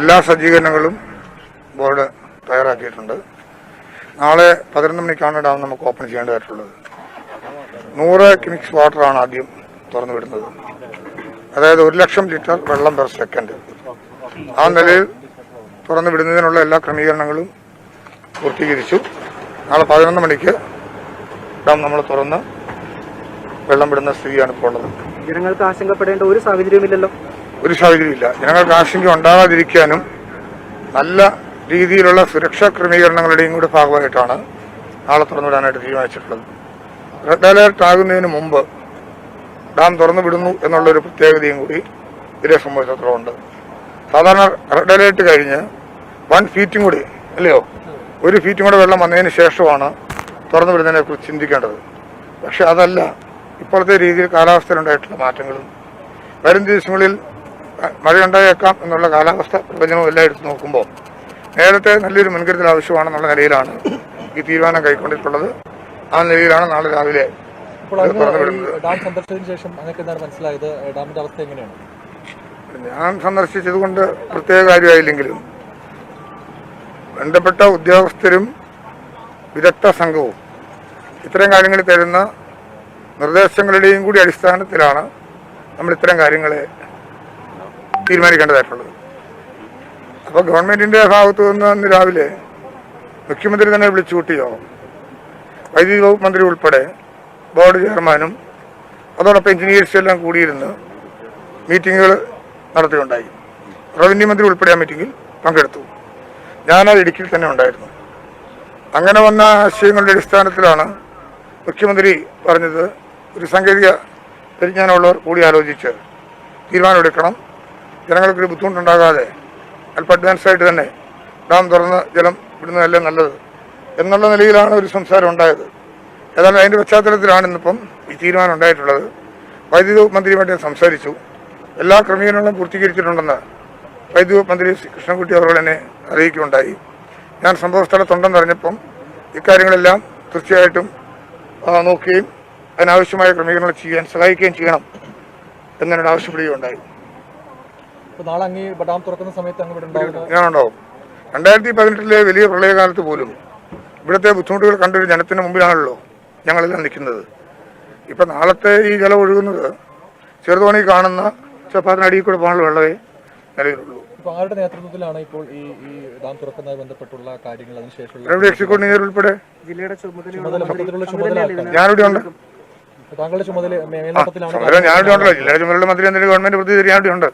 എല്ലാ സജ്ജീകരണങ്ങളും ബോർഡ് തയ്യാറാക്കിയിട്ടുണ്ട്. നാളെ പതിനൊന്ന് മണിക്കാണ് ഡാം നമുക്ക് ഓപ്പൺ ചെയ്യേണ്ടതായിട്ടുള്ളത്. നൂറ് ക്യൂമിക്സ് വാട്ടറാണ് ആദ്യം തുറന്നു വിടുന്നത്. അതായത് ഒരു ലക്ഷം ലിറ്റർ വെള്ളം പെർ സെക്കൻഡ്. ആ നിലയിൽ തുറന്നു വിടുന്നതിനുള്ള എല്ലാ ക്രമീകരണങ്ങളും പൂർത്തീകരിച്ചു. നാളെ പതിനൊന്ന് മണിക്ക് ഡാം നമ്മൾ തുറന്ന് വെള്ളം വിടുന്ന സ്ഥിതിയാണ് ഇപ്പോൾ ഉള്ളത്. ജനങ്ങൾക്ക് ആശങ്കപ്പെടേണ്ട ഒരു സാഹചര്യവുമില്ലല്ലോ. ഒരു സാഹചര്യമില്ല. ജനങ്ങൾക്ക് ആശങ്ക ഉണ്ടാകാതിരിക്കാനും നല്ല രീതിയിലുള്ള സുരക്ഷാ ക്രമീകരണങ്ങളുടെയും കൂടി ഭാഗമായിട്ടാണ് നാളെ തുറന്നുവിടാനായിട്ട് തീരുമാനിച്ചിട്ടുള്ളത്. റെഡ് അലേർട്ട് ആകുന്നതിന് മുമ്പ് ഡാം തുറന്നു വിടുന്നു എന്നുള്ളൊരു പ്രത്യേകതയും കൂടി ഇതേ സംബന്ധിച്ചിടത്തോളം സാധാരണ റെഡ് അലേർട്ട് കഴിഞ്ഞ് വൺ ഫീറ്റും കൂടി അല്ലയോ? ഒരു ഫീറ്റും കൂടെ വെള്ളം വന്നതിന് ശേഷമാണ് തുറന്നു വിടുന്നതിനെ കുറിച്ച് ചിന്തിക്കേണ്ടത്. പക്ഷെ അതല്ല ഇപ്പോഴത്തെ രീതിയിൽ കാലാവസ്ഥയിലുണ്ടായിട്ടുള്ള മാറ്റങ്ങളും വരും ദിവസങ്ങളിൽ മഴയുണ്ടായേക്കാം എന്നുള്ള കാലാവസ്ഥ പ്രവചനവും എല്ലാം എടുത്ത് നോക്കുമ്പോൾ നേരത്തെ നല്ലൊരു മുൻകരുതൽ ആവശ്യമാണെന്നുള്ള നിലയിലാണ് ഈ തീരുമാനം കൈക്കൊണ്ടിട്ടുള്ളത്. ആ നിലയിലാണ് നാളെ രാവിലെ ഡാം സന്ദർശിച്ചതിന് ശേഷം മനസ്സിലായത്? ഡാമിന്റെ അവസ്ഥ എങ്ങനെയാണ്? ഞാൻ സന്ദർശിച്ചത് കൊണ്ട് പ്രത്യേക കാര്യമായില്ലെങ്കിലും ബന്ധപ്പെട്ട ഉദ്യോഗസ്ഥരും വിദഗ്ധ സംഘവും ഇത്തരം കാര്യങ്ങൾ തരുന്ന നിർദ്ദേശങ്ങളുടെയും കൂടി അടിസ്ഥാനത്തിലാണ് നമ്മൾ ഇത്തരം കാര്യങ്ങളെ തീരുമാനിക്കേണ്ടതായിട്ടുള്ളത് അപ്പോൾ ഗവൺമെന്റിന്റെ ഭാഗത്തു നിന്ന് ഇന്ന് രാവിലെ മുഖ്യമന്ത്രി തന്നെ വിളിച്ചു കൂട്ടിയോ? വൈദ്യുതി വകുപ്പ് മന്ത്രി ഉൾപ്പെടെ ബോർഡ് ചെയർമാനും അതോടൊപ്പം എഞ്ചിനീയേഴ്സും എല്ലാം കൂടിയിരുന്ന് മീറ്റിങ്ങുകൾ നടത്തുകയുണ്ടായി റവന്യൂ മന്ത്രി ഉൾപ്പെടെ ആ മീറ്റിങ്ങിൽ പങ്കെടുത്തു. ഞാൻ ആ ഇടുക്കിയിൽ തന്നെ ഉണ്ടായിരുന്നു. അങ്ങനെ വന്ന ആശയങ്ങളുടെ അടിസ്ഥാനത്തിലാണ് മുഖ്യമന്ത്രി പറഞ്ഞത്. ഒരു സാങ്കേതിക പരിജ്ഞാനമുള്ളവർ കൂടി ആലോചിച്ച് തീരുമാനമെടുക്കണം. ജനങ്ങൾക്കൊരു ബുദ്ധിമുട്ടുണ്ടാകാതെ അല്പം അഡ്വാൻസ് ആയിട്ട് തന്നെ ഡാം തുറന്ന് ജലം വിടുന്നതല്ലേ നല്ലത്? എന്നുള്ള നിലയിലാണ് ഒരു സംസാരം ഉണ്ടായത്. ഏതായാലും അതിന്റെ പശ്ചാത്തലത്തിലാണ് ഇന്നിപ്പം ഈ തീരുമാനം ഉണ്ടായിട്ടുള്ളത്. വൈദ്യുതി മന്ത്രിയുമായിട്ട് ഞാൻ സംസാരിച്ചു. എല്ലാ ക്രമീകരണങ്ങളും പൂർത്തീകരിച്ചിട്ടുണ്ടെന്ന് വൈദ്യുതി മന്ത്രി കൃഷ്ണൻകുട്ടി അവർ എന്നെ അറിയിക്കുകയുണ്ടായി. ഞാൻ സംഭവസ്ഥലത്തുണ്ടെന്ന് അറിഞ്ഞപ്പം ഇക്കാര്യങ്ങളെല്ലാം തീർച്ചയായിട്ടും നോക്കുകയും അതിനാവശ്യമായ ക്രമീകരണങ്ങൾ ചെയ്യാൻ സഹായിക്കുകയും ചെയ്യണം എന്നോട് ആവശ്യപ്പെടുകയുണ്ടായി. നാളെ അങ്ങ് ഡാം തുറക്കുന്ന സമയത്ത് അങ്ങ് ഇവിടെ രണ്ടായിരത്തി പതിനെട്ടിലെ വലിയ പ്രളയകാലത്ത് പോലും ഇവിടുത്തെ ബുദ്ധിമുട്ടുകൾ കണ്ടൊരു ജനത്തിന് മുമ്പിലാണല്ലോ ഞങ്ങളെല്ലാം നിൽക്കുന്നത്. ഇപ്പം നാളത്തെ ഈ ജലം ഒഴുകുന്നത് ചെറുതോണി കാണുന്ന ചപ്പാത്തിനടിയിൽ കൂടെ പോകാനുള്ള വെള്ളമേ നിലവിലുള്ളൂ. ഇപ്പോൾ ആരുടെ നേതൃത്വത്തിലാണ് ഇപ്പോൾ ഈ ഈ ഡാം തുറക്കുന്നതുമായി ബന്ധപ്പെട്ടുള്ള കാര്യങ്ങൾ? എക്സിക്യൂട്ടീവ് ഉൾപ്പെടെ? ജില്ലയുടെ ചുമതല? ഞാനിവിടെ ഉണ്ട്. താങ്കളുടെ ചുമതല ഞാനിവിടെ ഉണ്ടല്ലോ. ജില്ലയുടെ ചുമതല മന്ത്രി എന്തെങ്കിലും ഗവൺമെന്റ് പ്രതിനിധി ഞാനിവിടെ ഉണ്ട്.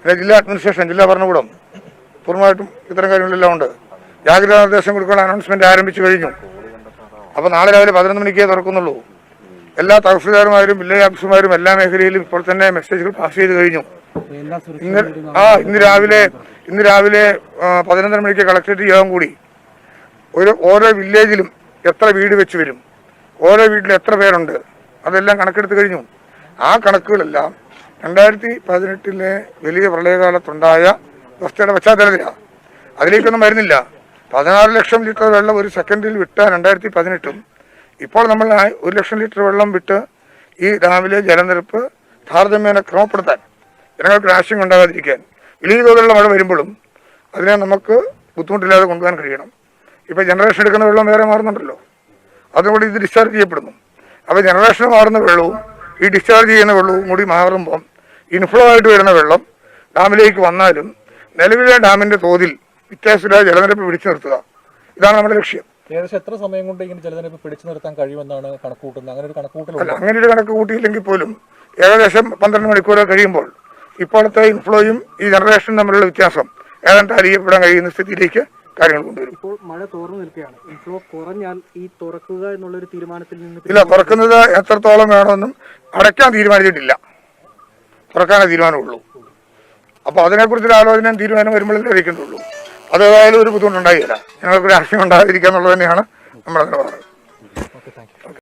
പിന്നെ ജില്ലാ അഡ്മിനിസ്ട്രേഷൻ ജില്ലാ ഭരണകൂടം. പൂർണമായിട്ടും ഇത്തരം കാര്യങ്ങളെല്ലാം ഉണ്ട്. ജാഗ്രതാ നിർദ്ദേശം കൊടുക്കാൻ അനൗൺസ്മെന്റ് ആരംഭിച്ചു കഴിഞ്ഞു. അപ്പോൾ നാളെ രാവിലെ പതിനൊന്ന് മണിക്കേ തുറക്കുന്നുള്ളൂ. എല്ലാ തഹസിൽദാർമാരും വില്ലേജ് ഓഫീസർമാരും എല്ലാ മേഖലയിലും ഇപ്പോൾ തന്നെ മെസ്സേജുകൾ പാസ് ചെയ്ത് കഴിഞ്ഞു. ആ ഇന്ന് രാവിലെ ഇന്ന് രാവിലെ പതിനൊന്നര മണിക്ക് കളക്ടറേറ്റ് യോഗം കൂടി. ഒരു ഓരോ വില്ലേജിലും എത്ര വീട് വെച്ച് വരും? ഓരോ വീട്ടിലും എത്ര പേരുണ്ട്? അതെല്ലാം കണക്കെടുത്ത് കഴിഞ്ഞു. ആ കണക്കുകളെല്ലാം രണ്ടായിരത്തി പതിനെട്ടിലെ വലിയ പ്രളയകാലത്തുണ്ടായ അവസ്ഥയുടെ പശ്ചാത്തലത്തിലാണ് അതിലേക്കൊന്നും വരുന്നില്ല. പതിനാറ് ലക്ഷം ലിറ്റർ വെള്ളം ഒരു സെക്കൻഡിൽ വിട്ട രണ്ടായിരത്തി പതിനെട്ടും ഇപ്പോൾ നമ്മൾ ഒരു ലക്ഷം ലിറ്റർ വെള്ളം വിട്ട് ഈ ഡാമിലെ ജലനിരപ്പ് താരതമ്യേന ക്രമപ്പെടുത്താൻ ജനങ്ങൾക്ക് നാശം ഉണ്ടാകാതിരിക്കാൻ വലിയ തോതിലുള്ള മഴ വരുമ്പോഴും അതിനെ നമുക്ക് ബുദ്ധിമുട്ടില്ലാതെ കൊണ്ടുപോകാൻ കഴിയണം. ഇപ്പോൾ ജനറേഷൻ എടുക്കുന്ന വെള്ളം വേറെ മാറുന്നുണ്ടല്ലോ. അതുകൊണ്ട് ഇത് ഡിസ്ചാർജ് ചെയ്യപ്പെടുന്നു. അപ്പോൾ ജനറേഷൻ മാറുന്ന വെള്ളവും ഈ ഡിസ്ചാർജ് ചെയ്യുന്ന വെള്ളവും കൂടി മാറുമ്പം ഇൻഫ്ലോ ആയിട്ട് വരുന്ന വെള്ളം ഡാമിലേക്ക് വന്നാലും നിലവിലെ ഡാമിന്റെ തോതിൽ വ്യത്യാസമില്ലാതെ ജലനിരപ്പ് പിടിച്ചു നിർത്തുക. ഇതാണ് നമ്മുടെ ലക്ഷ്യം. ഏകദേശം എത്ര സമയം കൊണ്ട് ഇങ്ങനെ ജലനിരപ്പ് പിടിച്ചു നിർത്താൻ കഴിയുമെന്നാണ് കണക്കൂട്ടുന്നത് അങ്ങനെ ഒരു കണക്കൂട്ടുന്നത് അങ്ങനെ ഒരു കണക്ക് കൂട്ടിയില്ലെങ്കിൽ പോലും ഏകദേശം പന്ത്രണ്ട് മണിക്കൂർ കഴിയുമ്പോൾ ഇപ്പോഴത്തെ ഇൻഫ്ലോയും ഈ ജനറേഷനും തമ്മിലുള്ള വ്യത്യാസം ഏതാണ്ട് അറിയപ്പെടാൻ കഴിയുന്ന സ്ഥിതിയിലേക്ക് കാര്യങ്ങൾ കൊണ്ടുവരും. ഇപ്പോൾ മഴ തുറന്നു നിൽക്കുകയാണ്. ഇൻഫ്ലോ കുറഞ്ഞാൽ ഈ തുറക്കുക എന്നുള്ള ഒരു തീരുമാനത്തിൽ നിന്ന് ഇല്ല തുറക്കുന്നത് എത്രത്തോളം വേണമെന്നും അടയ്ക്കാൻ തീരുമാനിച്ചിട്ടില്ല. തുറക്കാനേ തീരുമാനമുള്ളൂ. അപ്പോൾ അതിനെക്കുറിച്ചൊരു ആലോചനയും തീരുമാനം വരുമ്പോഴേ അറിയിക്കേണ്ടുള്ളൂ അതേതായാലും ഒരു ബുദ്ധിമുട്ടുണ്ടായില്ല ഞങ്ങൾക്കൊരു ആശയം ഉണ്ടാകാതിരിക്കുക എന്നുള്ളത് തന്നെയാണ് നമ്മളതിനെ നിലപാട്